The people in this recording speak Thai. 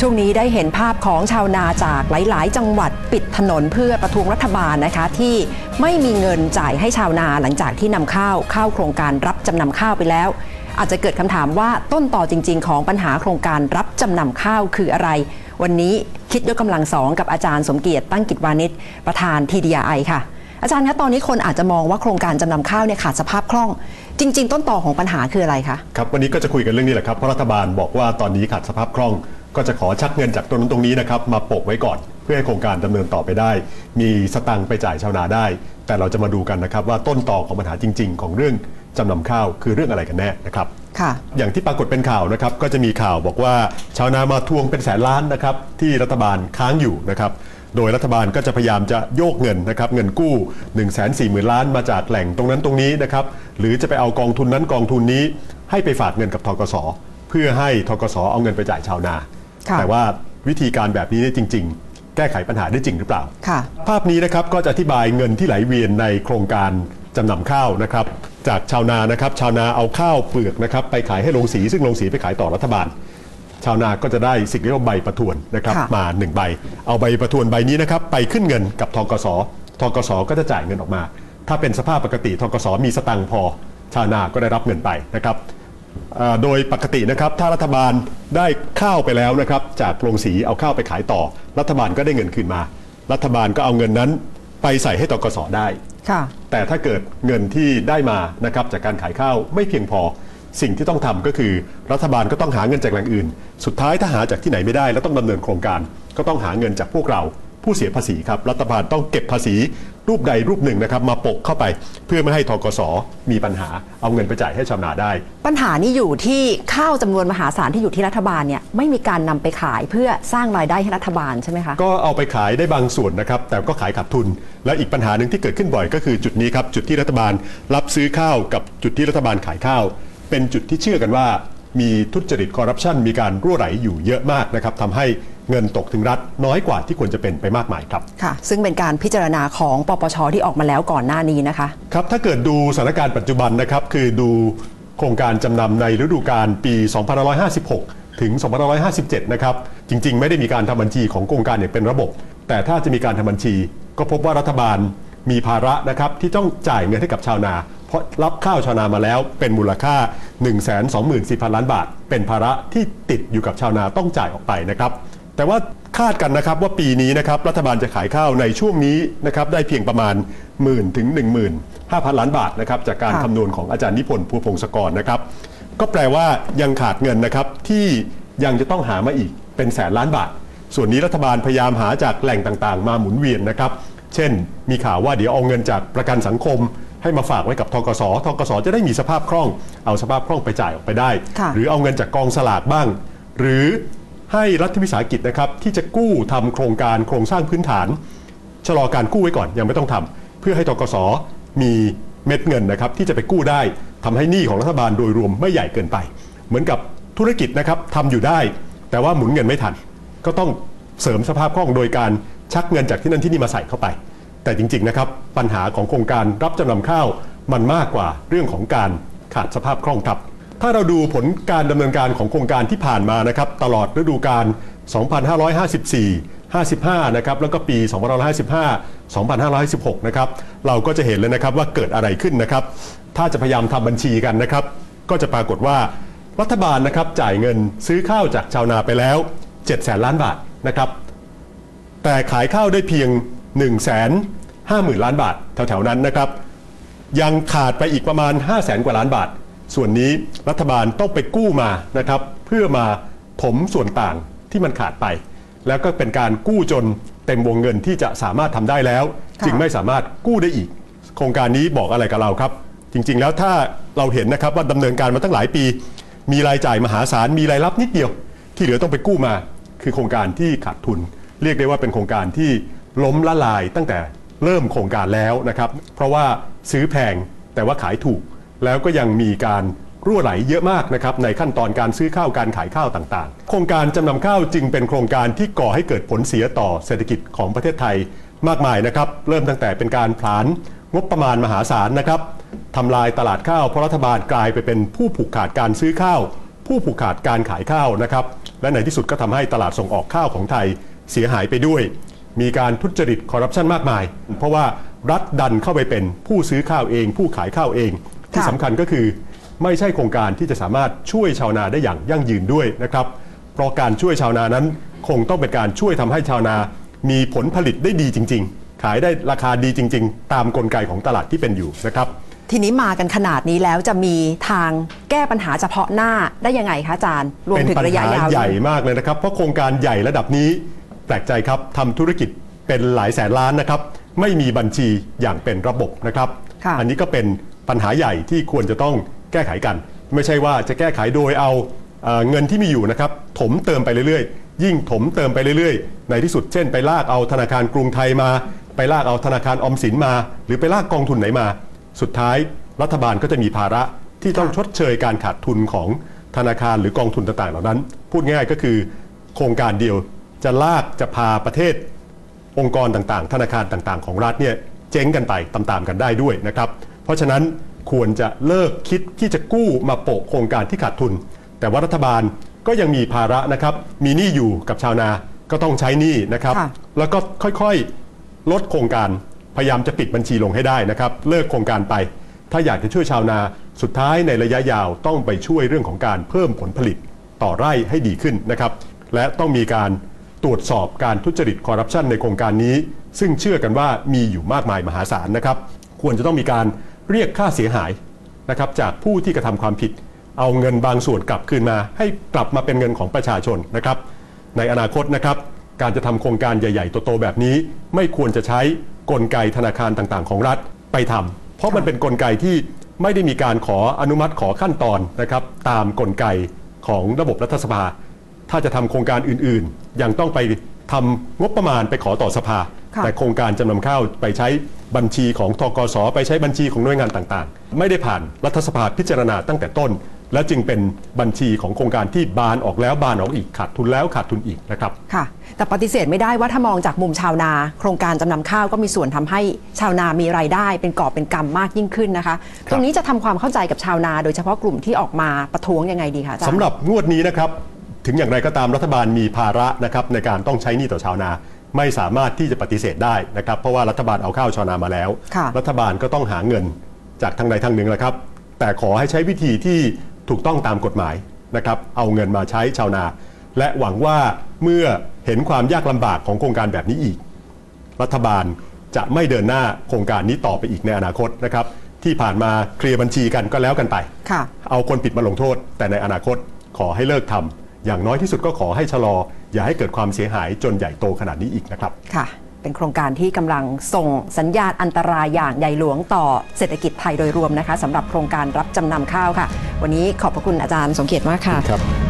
ช่วงนี้ได้เห็นภาพของชาวนาจากหลาย ๆ จังหวัดปิดถนนเพื่อประท้วงรัฐบาลนะคะที่ไม่มีเงินจ่ายให้ชาวนาหลังจากที่นำข้าวเข้าโครงการรับจำนำข้าวไปแล้ว อาจจะเกิดคำถามว่าต้นต่อจริง ๆ ของปัญหาโครงการรับจำนำข้าวคืออะไร วันนี้คิดยกกำลังสองกับอาจารย์สมเกียรติตั้งกิจวานิชประธานทีดีไอค่ะ อาจารย์คะตอนนี้คนอาจจะมองว่าโครงการจำนำข้าวเนี่ยขาดสภาพคล่อง จริง ๆ ต้นต่อของปัญหาคืออะไรคะครับวันนี้ก็จะคุยกันเรื่องนี้แหละครับเพราะรัฐบาลบอกว่าตอนนี้ขาดสภาพคล่อง ก็จะขอชักเงินจากตรงนั้นตรงนี้นะครับมาโปะไว้ก่อน เพื่อให้โครงการดำเนินต่อไปได้ มีสตังค์ไปจ่ายชาวนาได้ แต่เราจะมาดูกันนะครับว่าต้นต่อของปัญหาจริง ๆ ของเรื่องจำนำข้าวคือเรื่องอะไรกันแน่นะครับค่ะอย่างที่ปรากฏเป็นข่าวนะครับก็จะมีข่าวบอกว่าชาวนามาทวงเป็นแสนล้านนะครับที่รัฐบาลค้างอยู่นะครับโดยรัฐบาลก็จะพยายามจะโยกเงินนะครับเงินกู้ 1 4 0 0 0 0 ล้านมาจากแหล่งตรงนั้นตรงนี้นะครับหรือจะไปเอากองทุนนั้นกองทุนนี้ ให้ไปฝากเงินกับทกส เพื่อให้ทกสเอาเงินไปจ่ายชาวนาค่ะ แต่ว่าวิธีการแบบนี้เนี่ยจริง ๆ แก้ไขปัญหาได้จริงหรือเปล่าค่ะภาพนี้นะครับก็จะอธิบายเงินที่ไหลเวียนในโครงการจำนำข้าวนะครับ จากชาวนานะครับ ชาวนาเอาข้าวเปลือกนะครับไปขายให้โรงสี ซึ่งโรงสีไปขายต่อรัฐบาล ชาวนาก็จะได้สิ่งที่เรียกว่าใบประทวนนะครับค่ะมา1ใบ เอาใบประทวนใบนี้นะครับไปขึ้นเงินกับทกสทกสก็จะจ่ายเงินออกมา ถ้าเป็นสภาพปกติทกสมีสตังค์พอ ชาวนาก็ได้รับเงินไปนะครับอ่า โดยปกตินะครับถ้ารัฐบาลได้ข้าวไปแล้วนะครับจากโรงสีเอาข้าวไปขายต่อ รัฐบาลก็ได้เงินคืนมา รัฐบาลก็เอาเงินนั้นไปใส่ให้ตกสได้ค่ะแต่ถ้าเกิดเงินที่ได้มานะครับจากการขายข้าวไม่เพียงพอสิ่งที่ต้องทำก็คือรัฐบาลก็ต้องหาเงินจากแหล่งอื่น สุดท้ายถ้าหาจากที่ไหนไม่ได้ แล้วต้องดำเนินโครงการ ก็ต้องหาเงินจากพวกเราผู้เสียภาษีครับรัฐบาลต้องเก็บภาษี รูปใดรูปหนึ่งนะครับมาโปะเข้าไปเพื่อไม่ให้ทกสมีปัญหาเอาเงินไปจ่ายให้ชาวนาได้ ปัญหานี้อยู่ที่ข้าวจำนวนมหาศาลที่อยู่ที่รัฐบาลเนี่ยไม่มีการนำไปขายเพื่อสร้างรายได้ให้รัฐบาลใช่ไหมคะ ก็เอาไปขายได้บางส่วนนะครับ แต่ก็ขายขาดทุน และอีกปัญหาหนึ่งที่เกิดขึ้นบ่อยก็คือจุดนี้ครับจุดที่รัฐบาลรับซื้อข้าวกับจุดที่รัฐบาลขายข้าว เป็นจุดที่เชื่อกันว่า มีทุจริตคอร์รัปชันมีการรั่วไหลอยู่เยอะมากนะครับทำให้ เงินตกถึงรัฐน้อยกว่าที่ควรจะเป็นไปมากมายครับ ค่ะ ซึ่งเป็นการพิจารณาของปปชที่ออกมาแล้วก่อนหน้านี้นะคะ ครับ ถ้าเกิดดูสถานการณ์ปัจจุบันนะครับ คือดูโครงการจำนำในฤดูกาลปี 2556 ถึง 2557 นะครับ จริง ๆ ไม่ได้มีการทำบัญชีของโครงการอย่างเป็นระบบ แต่ถ้าจะมีการทำบัญชี ก็พบว่ารัฐบาลมีภาระนะครับที่ต้องจ่ายเงินให้กับชาวนา เพราะรับข้าวชาวนามาแล้วเป็นมูลค่า 124,000 ล้านบาท เป็นภาระที่ติดอยู่กับชาวนาต้องจ่ายออกไปนะครับ แต่ว่าคาดกันนะครับว่าปีนี้นะครับรัฐบาลจะขายข้าวในช่วงนี้นะครับได้เพียงประมาณ1 0 0 0 0ถึง15,000 ล้านบาทนะครับจากการค่ะคำนวณของอาจารย์นิพนธ์ภูพงศกรนะครับ ก็แปลว่ายังขาดเงินนะครับที่ยังจะต้องหามาอีกเป็นแสนล้านบาท ส่วนนี้รัฐบาลพยายามหาจากแหล่งต่างๆ มาหมุนเวียนนะครับ เช่น มีข่าวว่าเดี๋ยวเอาเงินจากประกันสังคม ให้มาฝากไว้กับทกสทกสจะได้มีสภาพคล่อง เอาสภาพคล่องไปจ่ายออกไปได้ค่ะหรือเอาเงินจากกองสลากบ้าง หรือ ให้รัฐวิสาหกิจนะครับที่จะกู้ทำโครงการโครงสร้างพื้นฐาน ชะลอการกู้ไว้ก่อนยังไม่ต้องทำเพื่อให้ทกสมีเม็ดเงินนะครับที่จะไปกู้ได้ทำให้หนี้ของรัฐบาลโดยรวมไม่ใหญ่เกินไป เหมือนกับธุรกิจนะครับทำอยู่ได้ แต่ว่าหมุนเงินไม่ทัน ก็ต้องเสริมสภาพคล่องโดยการชักเงินจากที่นั่นที่นี่มาใส่เข้าไป แต่จริงๆนะครับปัญหาของโครงการรับจำนำข้าวมันมากกว่าเรื่องของการขาดสภาพคล่องครับ ถ้าเราดูผลการดำเนินการของโครงการที่ผ่านมานะครับตลอดฤดูกาล 2554 55 นะครับ แล้วก็ปี 2555 2556นะครับ เราก็จะเห็นเลยนะครับว่าเกิดอะไรขึ้นนะครับ ถ้าจะพยายามทำบัญชีกันนะครับ ก็จะปรากฏว่ารัฐบาลนะครับจ่ายเงินซื้อข้าวจากชาวนาไปแล้ว 7 แสนล้านบาทนะครับ แต่ขายข้าวได้เพียง1 5 0 0 0 0 ล้านบาทแถวๆนั้นนะครับ ยังขาดไปอีกประมาณ5 0 0แสนกว่าล้านบาท ส่วนนี้รัฐบาลต้องไปกู้มานะครับ เพื่อมาถมส่วนต่างที่มันขาดไป แล้วก็เป็นการกู้จนเต็มวงเงินที่จะสามารถทำได้แล้วค่ะจึงไม่สามารถกู้ได้อีก โครงการนี้บอกอะไรกับเราครับ จริง ๆ แล้วถ้าเราเห็นนะครับว่าดำเนินการมาตั้งหลายปี มีรายจ่ายมหาศาลมีรายรับนิดเดียว ที่เหลือต้องไปกู้มา คือโครงการที่ขาดทุน เรียกได้ว่าเป็นโครงการที่ล้มละลายตั้งแต่เริ่มโครงการแล้วนะครับ เพราะว่าซื้อแพงแต่ว่าขายถูก แล้วก็ยังมีการรั่วไหลเยอะมากนะครับในขั้นตอนการซื้อข้าวการขายข้าวต่างๆ โครงการจำนำข้าวจึงเป็นโครงการที่ก่อให้เกิดผลเสียต่อเศรษฐกิจของประเทศไทยมากมายนะครับ เริ่มตั้งแต่เป็นการผลานงบประมาณมหาศาลนะครับทำลายตลาดข้าวเพราะรัฐบาลกลายไปเป็นผู้ผูกขาดการซื้อข้าว ผู้ผูกขาดการขายข้าวนะครับและในที่สุดก็ทำให้ตลาดส่งออกข้าวของไทยเสียหายไปด้วย มีการทุจริตคอร์รัปชันมากมาย เพราะว่ารัฐดันเข้าไปเป็นผู้ซื้อข้าวเอง ผู้ขายข้าวเอง ที่ค่ะสำคัญก็คือไม่ใช่โครงการที่จะสามารถช่วยชาวนาได้อย่างยั่งยืนด้วยนะครับ เพราะการช่วยชาวนานั้นคงต้องเป็นการช่วยทำให้ชาวนามีผลผลิตได้ดีจริง ๆ ขายได้ราคาดีจริง ๆ ตามกลไกของตลาดที่เป็นอยู่นะครับ ทีนี้มากันขนาดนี้แล้วจะมีทางแก้ปัญหาเฉพาะหน้าได้ยังไงคะอาจารย์ รวมเป็นถึงปัญระยะหายาวใหญ่มากเลยนะครับ เพราะโครงการใหญ่ระดับนี้แปลกใจครับทำธุรกิจเป็นหลายแสนล้านนะครับ ไม่มีบัญชีอย่างเป็นระบบนะครับค่ะอันนี้ก็เป็น ปัญหาใหญ่ที่ควรจะต้องแก้ไขกัน ไม่ใช่ว่าจะแก้ไขโดยเอาเอ่อเงินที่มีอยู่นะครับถมเติมไปเรื่อยๆ ยิ่งถมเติมไปเรื่อยๆ ในที่สุดเช่น ไปลากเอาธนาคารกรุงไทยมา ไปลากเอาธนาคารออมสินมา หรือไปลากกองทุนไหนมา สุดท้ายรัฐบาลก็จะมีภาระที่ต้องชดเชยการขาดทุนของธนาคารหรือกองทุนต่างๆ เหล่านั้น พูดง่ายก็คือ โครงการเดียวจะลากจะพาประเทศ องค์กรต่างๆ ธนาคารต่างๆ ของรัฐเนี่ยเจ๊งกันไปตามๆกันได้ด้วยนะครับ เพราะฉะนั้นควรจะเลิกคิดที่จะกู้มาโปะโครงการที่ขาดทุน แต่ว่ารัฐบาลก็ยังมีภาระนะครับ มีหนี้อยู่กับชาวนาก็ต้องใช้หนี้นะครับค่ะแล้วก็ค่อยๆลดโครงการพยายามจะปิดบัญชีลงให้ได้นะครับ เลิกโครงการไป ถ้าอยากจะช่วยชาวนาสุดท้ายในระยะยาวต้องไปช่วยเรื่องของการเพิ่มผลผลิตต่อไร่ให้ดีขึ้นนะครับ และต้องมีการตรวจสอบการทุจริตคอร์รัปชันในโครงการนี้ ซึ่งเชื่อกันว่ามีอยู่มากมายมหาศาลนะครับ ควรจะต้องมีการ เรียกค่าเสียหายนะครับจากผู้ที่กระทำความผิด เอาเงินบางส่วนกลับคืนมา ให้กลับมาเป็นเงินของประชาชนนะครับ ในอนาคตนะครับ การจะทำโครงการใหญ่ ๆ โตๆแบบนี้ ไม่ควรจะใช้กลไกธนาคารต่างๆ ของรัฐไปทำเพราะมันเป็นกลไกที่ไม่ได้มีการขออนุมัติขอขั้นตอนนะครับ ตามกลไกของระบบรัฐสภา ถ้าจะทำโครงการอื่นๆ ยังต้องไปทำงบประมาณไปขอต่อสภา แต่โครงการจำนำข้าวไปใช้บัญชีของทกสไปใช้บัญชีของหน่วยงานต่างๆ ไม่ได้ผ่านรัฐสภาพิจารณาตั้งแต่ต้น และจึงเป็นบัญชีของโครงการที่บานออกแล้วบานออกอีกขาดทุนแล้วขาดทุนอีกนะครับค่ะแต่ปฏิเสธไม่ได้ว่าถ้ามองจากมุมชาวนา โครงการจำนำข้าวก็มีส่วนทำให้ชาวนามีรายได้เป็นกอบเป็นกำมากยิ่งขึ้นนะคะ ตรงนี้จะทำความเข้าใจกับชาวนา โดยเฉพาะกลุ่มที่ออกมาประท้วงยังไงดีคะอาจารย์สำหรับงวดนี้นะครับถึงอย่างไรก็ตามรัฐบาลมีภาระนะครับในการต้องใช้หนี้ต่อชาวนา ไม่สามารถที่จะปฏิเสธได้นะครับ เพราะว่ารัฐบาลเอาข้าวชาวนามาแล้วค่ะรัฐบาลก็ต้องหาเงินจากทางใดทางหนึ่งแหละครับ แต่ขอให้ใช้วิธีที่ถูกต้องตามกฎหมายนะครับ เอาเงินมาใช้ชาวนา และหวังว่าเมื่อเห็นความยากลำบากของโครงการแบบนี้อีก รัฐบาลจะไม่เดินหน้าโครงการนี้ต่อไปอีกในอนาคตนะครับ ที่ผ่านมาเคลียร์บัญชีกันก็แล้วกันไปค่ะเอาคนผิดมาลงโทษ แต่ในอนาคตขอให้เลิกทำอย่างน้อยที่สุดก็ขอให้ชะลอ อย่าให้เกิดความเสียหายจนใหญ่โตขนาดนี้อีกนะครับ ค่ะ เป็นโครงการที่กำลังส่งสัญญาณอันตรายอย่างใหญ่หลวงต่อเศรษฐกิจไทยโดยรวมนะคะสำหรับโครงการรับจำนำข้าวค่ะ วันนี้ขอบพระคุณอาจารย์สมเกียรติมากค่ะครับ